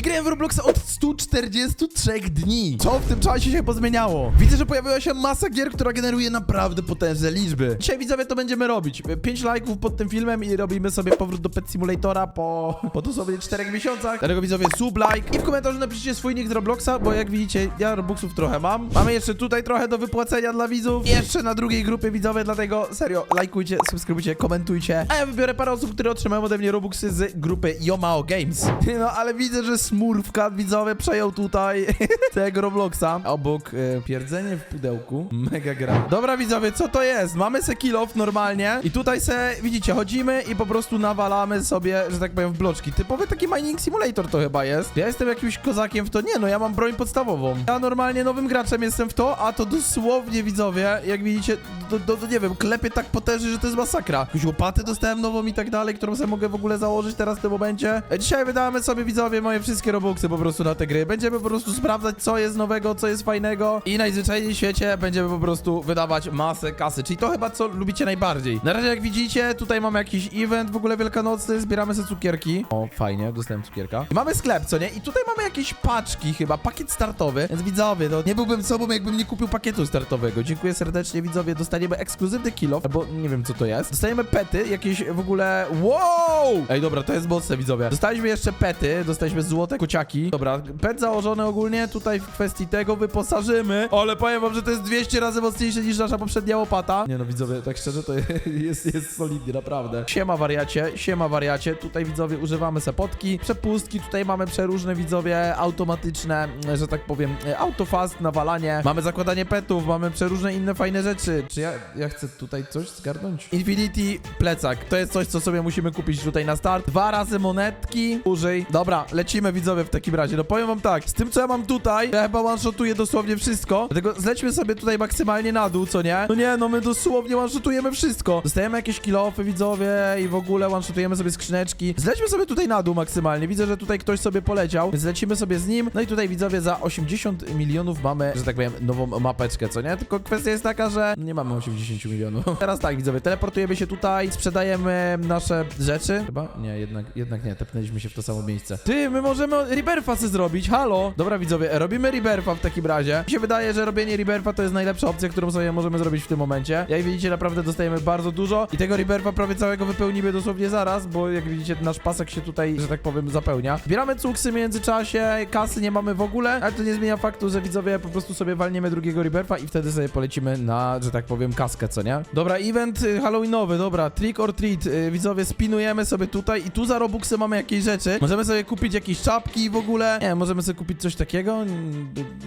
Nie grałem w Robloxa od 143 dni. Co w tym czasie się pozmieniało? Widzę, że pojawiła się masa gier, która generuje naprawdę potężne liczby. Dzisiaj widzowie to będziemy robić. 5 lajków pod tym filmem i robimy sobie powrót do Pet Simulatora po, po dosłownie 4 miesiącach. Dlatego widzowie sub, like i w komentarzu napiszcie swój nick z Robloxa, bo jak widzicie, ja Robuxów trochę mam. Mamy jeszcze tutaj trochę do wypłacenia dla widzów. I Jeszcze na drugiej grupie widzowie, dlatego serio, lajkujcie, subskrybujcie, komentujcie. A ja wybiorę parę osób, które otrzymają ode mnie Robuxy z grupy Yomao Games. No ale widzę, że Smurfka widzowie przejął tutaj tego Robloxa. Obok e, pierdzenie w pudełku. Mega gra. Dobra widzowie, co to jest? Mamy se kill off normalnie i tutaj se, widzicie, chodzimy i po prostu nawalamy sobie, że tak powiem, w bloczki. Typowy taki mining simulator to chyba jest. Ja jestem jakimś kozakiem w to. Nie no, ja mam broń podstawową. Ja normalnie nowym graczem jestem w to, a to dosłownie widzowie, jak widzicie, do, do, do nie wiem, klepie tak potężnie, że to jest masakra. Jakąś łopatę dostałem nową i tak dalej, którą sobie mogę w ogóle założyć teraz w tym momencie. E, Dzisiaj wydamy sobie widzowie moje wszystkie robuxy po prostu na te gry. Będziemy po prostu sprawdzać, co jest nowego, co jest fajnego i najzwyczajniej w świecie będziemy po prostu wydawać masę kasy, czyli to chyba co lubicie najbardziej. Na razie jak widzicie, tutaj mamy jakiś event w ogóle wielkanocny, zbieramy sobie cukierki. O, fajnie, dostałem cukierka. I mamy sklep, co nie? I tutaj mamy jakieś paczki chyba, pakiet startowy, więc widzowie, no nie byłbym sobą, jakbym nie kupił pakietu startowego. Dziękuję serdecznie widzowie, dostaniemy ekskluzywny kill albo nie wiem co to jest. Dostajemy pety, jakieś w ogóle... Wow! Ej, dobra, to jest mocne widzowie. Dostaliśmy jeszcze pety, dostaliśmy złote kociaki. Dobra, pet założony ogólnie, tutaj w kwestii tego wyposażymy, ale powiem wam, że to jest 200 razy mocniejsze niż nasza poprzednia łopata. Nie no widzowie, tak szczerze to jest, jest solidnie, naprawdę. Siema wariacie, siema wariacie, tutaj widzowie używamy sepotki, przepustki, tutaj mamy przeróżne widzowie automatyczne, że tak powiem, autofast, nawalanie, mamy zakładanie petów, mamy przeróżne inne fajne rzeczy. Czy ja, ja chcę tutaj coś zgarnąć? Infinity plecak, to jest coś, co sobie musimy kupić tutaj na start. Dwa razy monetki, użyj. Dobra, lecimy widzowie w takim razie. No powiem wam tak, z tym co ja mam tutaj, ja chyba one-shotuję dosłownie wszystko, dlatego zlećmy sobie tutaj maksymalnie na dół, co nie? No nie, no my dosłownie one-shotujemy wszystko. Dostajemy jakieś kilofy widzowie i w ogóle one-shotujemy sobie skrzyneczki. Zlećmy sobie tutaj na dół maksymalnie. Widzę, że tutaj ktoś sobie poleciał, więc sobie z nim. No i tutaj widzowie za 80 milionów mamy, że tak powiem, nową mapeczkę, co nie? Tylko kwestia jest taka, że nie mamy 80 milionów. Teraz tak, widzowie, teleportujemy się tutaj, sprzedajemy nasze rzeczy. Chyba? Nie, jednak, jednak nie, tepnęliśmy się w to samo miejsce. Ty, my możemy rebirfa sobie zrobić, halo! Dobra, widzowie, robimy rebirfa w takim razie. Mi się wydaje, że robienie rebirfa to jest najlepsza opcja, którą sobie możemy zrobić w tym momencie. Jak widzicie, naprawdę dostajemy bardzo dużo i tego rebirfa prawie całego wypełnimy dosłownie zaraz, bo jak widzicie, nasz pasek się tutaj, że tak powiem, zapełnia. Zbieramy cuksy w międzyczasie, kasy nie mamy w ogóle, ale to nie zmienia faktu, że widzowie po prostu sobie walniemy drugiego rebirfa i wtedy sobie polecimy na, że tak powiem, kaskę, co nie? Dobra, event y, halloweenowy, dobra, trick or treat, y, widzowie, spinujemy sobie tutaj i tu za robuxy mamy jakieś rzeczy. Możemy sobie kupić jakieś czapki w ogóle, nie, możemy sobie kupić coś takiego,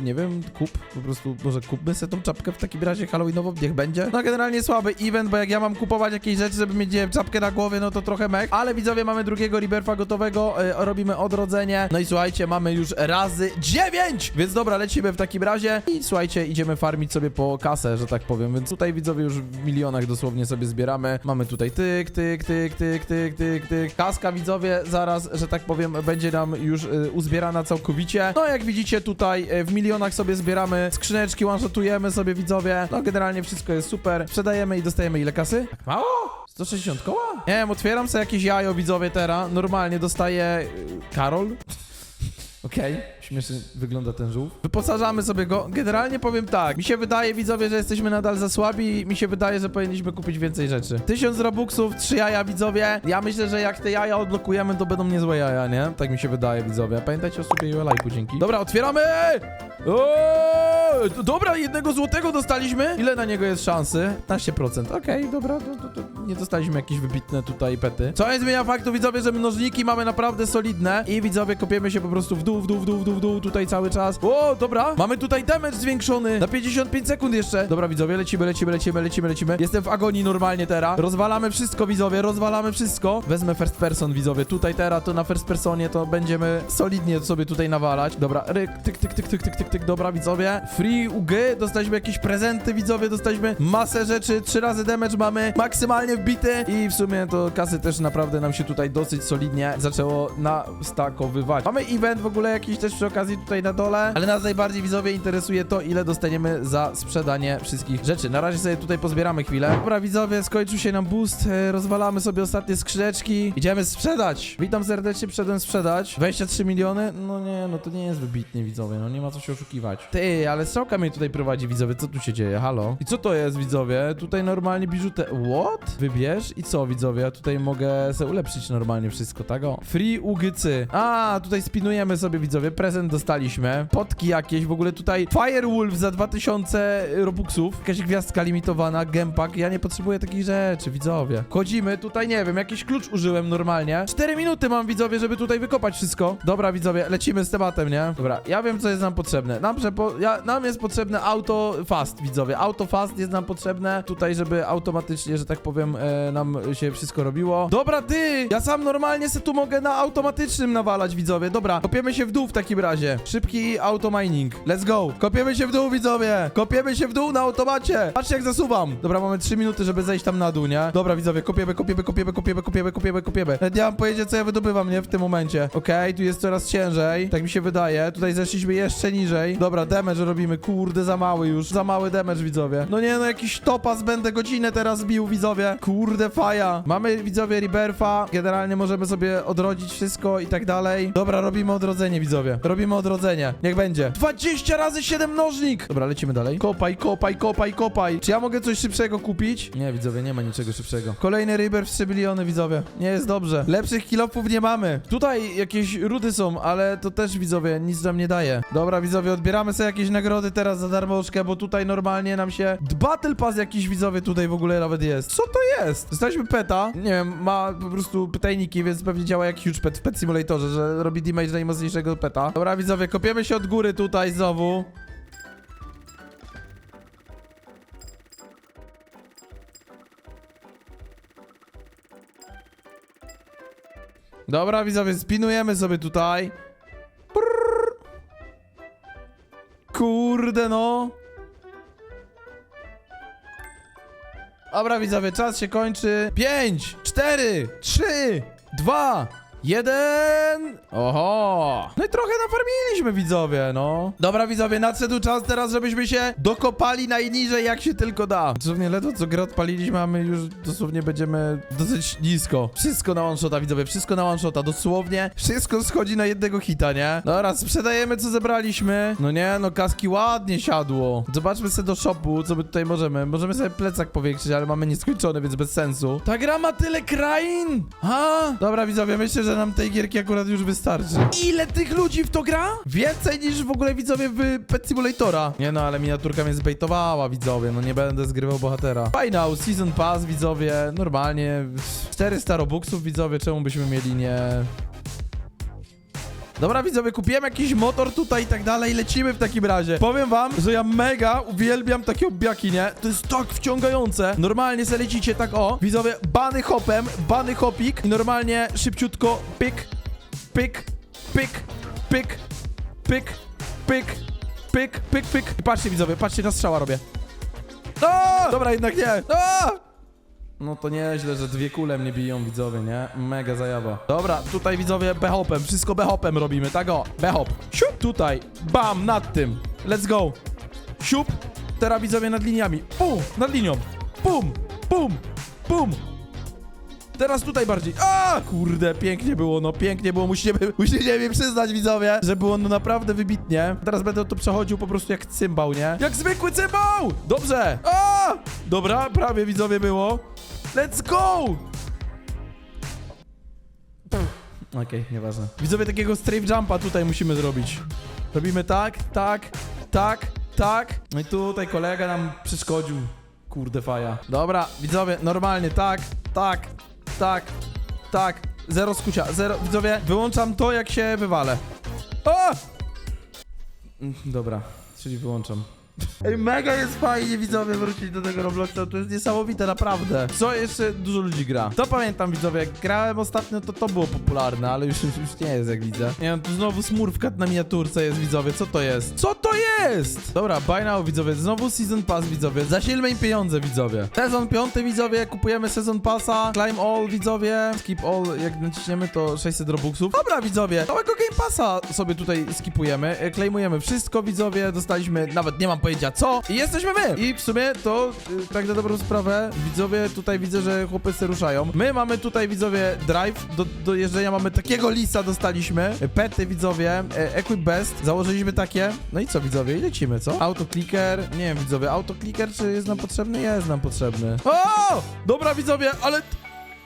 nie wiem, kup, po prostu, może kupmy sobie tą czapkę w takim razie halloweenową, niech będzie. No generalnie słaby event, bo jak ja mam kupować jakieś rzeczy, żeby mieć, czapkę na głowie, no to trochę mech, ale widzowie, mamy drugiego rebirfa gotowego, y, robimy odrodzenie, no i słuchajcie, mamy już razy 9! Więc dobra, lecimy w takim razie i słuchajcie, idziemy farmić sobie po kasę, że tak powiem, więc tutaj widzowie już w milionach dosłownie sobie zbieramy. Mamy tutaj tyk, tyk, tyk, tyk, tyk, tyk, tyk. Kaska widzowie zaraz, że tak powiem, będzie nam już y, uzbierana całkowicie. No jak widzicie tutaj y, w milionach sobie zbieramy skrzyneczki, one-shotujemy sobie widzowie. No generalnie wszystko jest super. Sprzedajemy i dostajemy ile kasy? Tak mało? 160 koła? Nie wiem, otwieram sobie jakieś jajo widzowie teraz. Normalnie dostaję y, Karol. Okej, śmiesznie wygląda ten żółw. Wyposażamy sobie go. Generalnie powiem tak, mi się wydaje, widzowie, że jesteśmy nadal za słabi i mi się wydaje, że powinniśmy kupić więcej rzeczy. Tysiąc robuxów, trzy jaja, widzowie. Ja myślę, że jak te jaja odblokujemy, to będą niezłe jaja, nie? Tak mi się wydaje, widzowie. Pamiętajcie o sobie i o lajku, dzięki. Dobra, otwieramy! O! Dobra, jednego złotego dostaliśmy. Ile na niego jest szansy? 15%. Okej, dobra, to, to, to nie dostaliśmy jakieś wybitne tutaj pety. Co nie zmienia faktu, widzowie, że mnożniki mamy naprawdę solidne i widzowie kopiemy się po prostu w dół, w dół, w dół, w dół, w dół, tutaj cały czas. O, dobra, mamy tutaj damage zwiększony na 55 sekund jeszcze. Dobra, widzowie, lecimy, lecimy, lecimy, lecimy, lecimy. Jestem w agonii normalnie teraz. Rozwalamy wszystko, widzowie, rozwalamy wszystko. Wezmę first person, widzowie, tutaj teraz, to na first personie to będziemy solidnie sobie tutaj nawalać. Dobra, ryk, tyk, tyk, tyk, tyk, tyk, tyk, tyk, dobra, widzowie. Free UG, dostaliśmy jakieś prezenty, widzowie, dostaliśmy masę rzeczy, trzy razy damage mamy, maksymalnie solidnie wbity i w sumie to kasy też naprawdę nam się tutaj dosyć solidnie zaczęło nastakowywać. Mamy event w ogóle jakiś też przy okazji tutaj na dole, ale nas najbardziej widzowie interesuje to, ile dostaniemy za sprzedanie wszystkich rzeczy. Na razie sobie tutaj pozbieramy chwilę. Dobra, widzowie, skończył się nam boost, e, rozwalamy sobie ostatnie skrzyneczki. Idziemy sprzedać. Witam serdecznie, przyszedłem sprzedać. 23 miliony? No nie, no to nie jest wybitnie, widzowie, no nie ma co się oszukiwać. Ty, ale Soka mnie tutaj prowadzi, widzowie, co tu się dzieje? Halo? I co to jest, widzowie? Tutaj normalnie biżutę... What? Wybierz i co, widzowie? Tutaj mogę sobie ulepszyć normalnie wszystko, tak o. Free ugycy. A, tutaj spinujemy sobie, widzowie, prezent dostaliśmy. Potki jakieś, w ogóle tutaj Firewolf za 2000 robuxów. Jakaś gwiazdka limitowana, gempack. Ja nie potrzebuję takich rzeczy, widzowie. Chodzimy, tutaj nie wiem, jakiś klucz użyłem normalnie. 4 minuty mam, widzowie, żeby tutaj wykopać wszystko. Dobra, widzowie, lecimy z tematem, nie? Dobra, ja wiem, co jest nam potrzebne. Nam, przepo... ja, nam jest potrzebne auto fast, widzowie. Auto fast jest nam potrzebne tutaj, żeby automatycznie, że tak powiem, e, nam się wszystko robiło. Dobra, ty! Ja sam normalnie se tu mogę na automatycznym nawalać, widzowie. Dobra, kopiemy się w dół w takim razie. Szybki automining. Let's go. Kopiemy się w dół, widzowie. Kopiemy się w dół na automacie. Patrzcie, jak zasuwam. Dobra, mamy 3 minuty, żeby zejść tam na dół, nie? Dobra, widzowie, kopiemy, kopiemy, kopiemy, kopiemy, kopiemy, kopiemy, kopiemy. Nawet nie mam pojęcia, co ja wydobywam, nie? W tym momencie. Okej, tu jest coraz ciężej. Tak mi się wydaje. Tutaj zeszliśmy jeszcze niżej. Dobra, damage robimy. Kurde, za mały już. Za mały damage, widzowie. No nie, no jakiś topas będę godzinę teraz bił, widzowie. Kurde, faja. Mamy, widzowie, rebirfa. Generalnie możemy sobie odrodzić wszystko i tak dalej. Dobra, robimy odrodzenie, widzowie. Robimy odrodzenie. Niech będzie. 20 razy 7 mnożnik. Dobra, lecimy dalej. Kopaj, kopaj, kopaj, kopaj. Czy ja mogę coś szybszego kupić? Nie, widzowie, nie ma niczego szybszego. Kolejny rebirth 3 biliony, widzowie. Nie jest dobrze. Lepszych kilofów nie mamy. Tutaj jakieś rudy są, ale to też, widzowie, nic nam nie daje. Dobra, widzowie, odbieramy sobie jakieś nagrody teraz za darmożkę, bo tutaj normalnie nam się... Battle Pass jakiś, widzowie, tutaj w ogóle nawet jest. Co to jest? Dostaliśmy peta. Nie wiem, ma po prostu pytajniki, więc pewnie działa jak huge pet w Pet Simulatorze, że robi damage najmocniejszego peta. Dobra, widzowie, kopiemy się od góry tutaj znowu. Dobra, widzowie, spinujemy sobie tutaj. Brrr. Kurde, no. Dobra, widzowie, czas się kończy. 5, 4, 3, 2, 1. Oho. No i trochę nafarmiliśmy, widzowie, no. Dobra, widzowie, nadszedł czas teraz, żebyśmy się dokopali najniżej, jak się tylko da. Dosłownie ledwo co grę odpaliliśmy, a my już dosłownie będziemy dosyć nisko. Wszystko na one shota, widzowie, wszystko na one shota. Dosłownie wszystko schodzi na jednego hita, nie? Dobra, sprzedajemy, co zebraliśmy. No nie, no kaski ładnie siadło. Zobaczmy sobie do shopu, co my tutaj możemy. Możemy sobie plecak powiększyć, ale mamy nieskończony, więc bez sensu. Ta gra ma tyle krain! Ha! Dobra, widzowie, myślę, że nam tej gierki akurat już wystarczy. Ile tych ludzi w to gra? Więcej niż w ogóle widzowie w Pet Simulatora. Nie no, ale miniaturka mnie zbejtowała, widzowie. No nie będę zgrywał bohatera. Final, Season Pass, widzowie. Normalnie. 400 robuxów, widzowie. Czemu byśmy mieli nie... Dobra, widzowie, kupiłem jakiś motor tutaj i tak dalej, lecimy w takim razie. Powiem wam, że ja mega uwielbiam takie obiaki, nie? To jest tak wciągające. Normalnie se lecicie tak o. Widzowie, bany hopem, bany hopik i normalnie szybciutko pyk, pyk, pyk, pyk, pyk, pyk, pyk, pyk, pyk. I patrzcie, widzowie, patrzcie, na strzała robię. O! Dobra, jednak nie. O! No to nieźle, że dwie kule mnie biją widzowie, nie? Mega zajawa. Dobra, tutaj widzowie behopem, wszystko behopem robimy, tak o, behop. Siup, tutaj, bam, nad tym. Let's go. Siup, teraz widzowie nad liniami. Pum, nad linią. Pum, pum, pum. Teraz tutaj bardziej. A, kurde, pięknie było, no pięknie było. Musicie, musicie mi przyznać, widzowie, że było no naprawdę wybitnie. Teraz będę to przechodził po prostu jak cymbał, nie? Jak zwykły cymbał! Dobrze. A! Dobra, prawie widzowie było. Let's go! Okej, nieważne. Widzowie takiego strafe jumpa tutaj musimy zrobić. Robimy tak, tak, tak, tak. No i tutaj kolega nam przeszkodził. Kurde faja. Dobra, widzowie, normalnie, tak, tak, tak, tak. Zero skucia, zero. Widzowie, wyłączam to, jak się wywalę. O! Mm, Dobra, czyli wyłączam. Ej, mega jest fajnie widzowie wrócić do tego Robloxa, to jest niesamowite, naprawdę. Co jeszcze dużo ludzi gra? To pamiętam widzowie, jak grałem ostatnio, to to było popularne, ale już, już nie jest jak widzę. Nie wiem, tu znowu smurfkat na miniaturce jest widzowie, co to jest? Co to jest? Dobra, buy now widzowie, znowu season pass widzowie, zasilmy im pieniądze widzowie. Sezon piąty widzowie, kupujemy sezon passa, climb all widzowie, skip all, jak naciśniemy to 600 robuxów. Dobra widzowie, całego game passa sobie tutaj skipujemy, e, claimujemy wszystko widzowie, dostaliśmy, nawet nie mam pojęcia co i jesteśmy my. I w sumie to, y, tak na dobrą sprawę, widzowie tutaj widzę, że chłopcy ruszają. My mamy tutaj widzowie drive, do, do jeżdżenia mamy takiego lisa dostaliśmy, pety widzowie, e, equip best, założyliśmy takie, no i co widzowie, i lecimy, co? Autoclicker, nie wiem widzowie, autoclicker czy jest nam potrzebny? Jest nam potrzebny. O! Dobra widzowie, ale...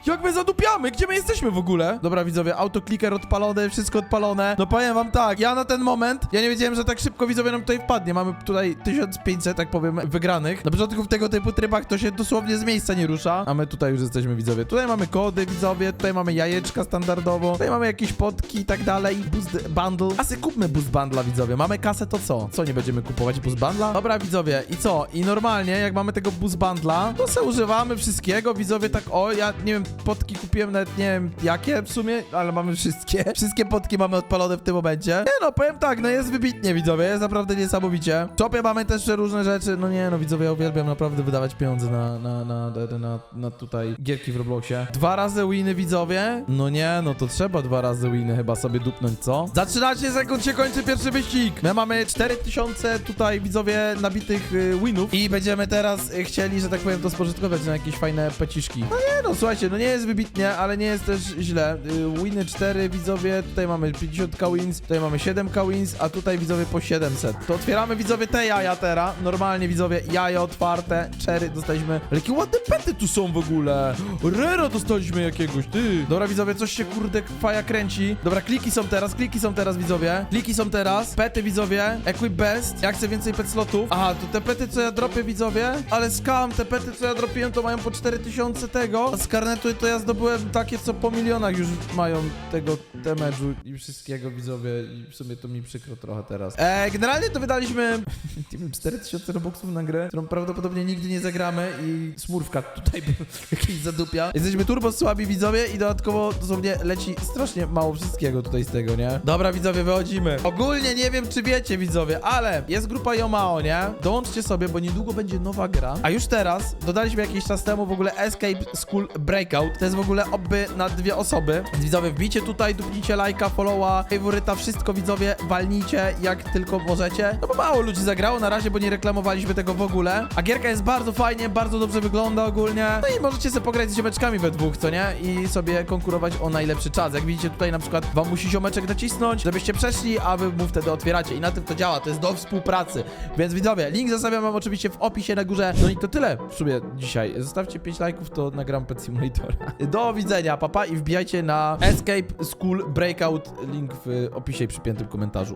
Jak my zadupiamy? Gdzie my jesteśmy w ogóle? Dobra, widzowie, autoclicker odpalony, wszystko odpalone. No powiem wam tak, ja na ten moment, ja nie wiedziałem, że tak szybko widzowie nam tutaj wpadnie. Mamy tutaj 1500, tak powiem, wygranych. Na początku w tego typu trybach to się dosłownie z miejsca nie rusza. A my tutaj już jesteśmy, widzowie. Tutaj mamy kody, widzowie, tutaj mamy jajeczka standardowo, tutaj mamy jakieś potki i tak dalej. Boost bundle. A sobie kupmy boost bundla, widzowie. Mamy kasę, to co? Co, nie będziemy kupować boost bundla? Dobra, widzowie, i co? I normalnie, jak mamy tego boost bundla, to se używamy wszystkiego, widzowie, tak o, ja nie wiem, potki kupiłem nawet nie wiem jakie w sumie, ale mamy wszystkie. Wszystkie potki mamy odpalone w tym momencie. Nie no, powiem tak, no jest wybitnie, widzowie, jest naprawdę niesamowicie. W mamy też różne rzeczy, no nie no, widzowie, ja uwielbiam naprawdę wydawać pieniądze na, na, na, na, na, na tutaj gierki w Robloxie. Dwa razy winy, widzowie? No nie, no to trzeba dwa razy winy chyba sobie dupnąć, co? Za 13 sekund się kończy pierwszy wyścig. My mamy 4000 tutaj, widzowie, nabitych y, winów i będziemy teraz y, chcieli, że tak powiem, to spożytkować na jakieś fajne peciszki. No nie no, słuchajcie, no nie jest wybitnie, ale nie jest też źle. Y, Winy 4, widzowie, tutaj mamy 50k wins, tutaj mamy 7k wins, a tutaj widzowie po 700. To otwieramy widzowie te jaja teraz. Normalnie widzowie, jaja otwarte, czery dostaliśmy. Ale jakie ładne pety tu są w ogóle. Rero dostaliśmy jakiegoś, ty. Dobra widzowie, coś się kurde faja kręci. Dobra, kliki są teraz, kliki są teraz widzowie. Kliki są teraz, pety widzowie, equip best. Ja chcę więcej pet slotów. Aha, to te pety co ja dropię widzowie, ale skam, te pety co ja dropiłem to mają po 4000 tego, a z karnetu to ja zdobyłem takie co po milionach już mają tego damage'u i wszystkiego widzowie i w sumie to mi przykro trochę teraz. E, generalnie to wydaliśmy nie wiem, 4000 robuxów na grę, którą prawdopodobnie nigdy nie zagramy i smurfka tutaj jakiś zadupia. Jesteśmy turbo słabi widzowie i dodatkowo dosłownie leci strasznie mało wszystkiego tutaj z tego, nie? Dobra widzowie, wychodzimy. Ogólnie nie wiem czy wiecie widzowie, ale jest grupa Yomao, nie? Dołączcie sobie, bo niedługo będzie nowa gra. A już teraz dodaliśmy jakiś czas temu w ogóle Escape School Breakout. To jest w ogóle obby na dwie osoby. Więc widzowie, wbijcie tutaj, dupnijcie lajka, followa, faworyta, wszystko widzowie, walnijcie jak tylko możecie. No bo mało ludzi zagrało na razie, bo nie reklamowaliśmy tego w ogóle. A gierka jest bardzo fajnie, bardzo dobrze wygląda ogólnie. No i możecie sobie pograć z ziomeczkami we dwóch, co nie? I sobie konkurować o najlepszy czas. Jak widzicie tutaj na przykład wam musi ziomeczek nacisnąć, żebyście przeszli, a wy mu wtedy otwieracie. I na tym to działa, to jest do współpracy. Więc widzowie, link zostawiam wam oczywiście w opisie na górze. No i to tyle w sumie dzisiaj. Zostawcie 5 lajków, to nagram Pet Simulatora. Do widzenia, papa i wbijajcie na Escape School Breakout, link w opisie i przypiętym komentarzu.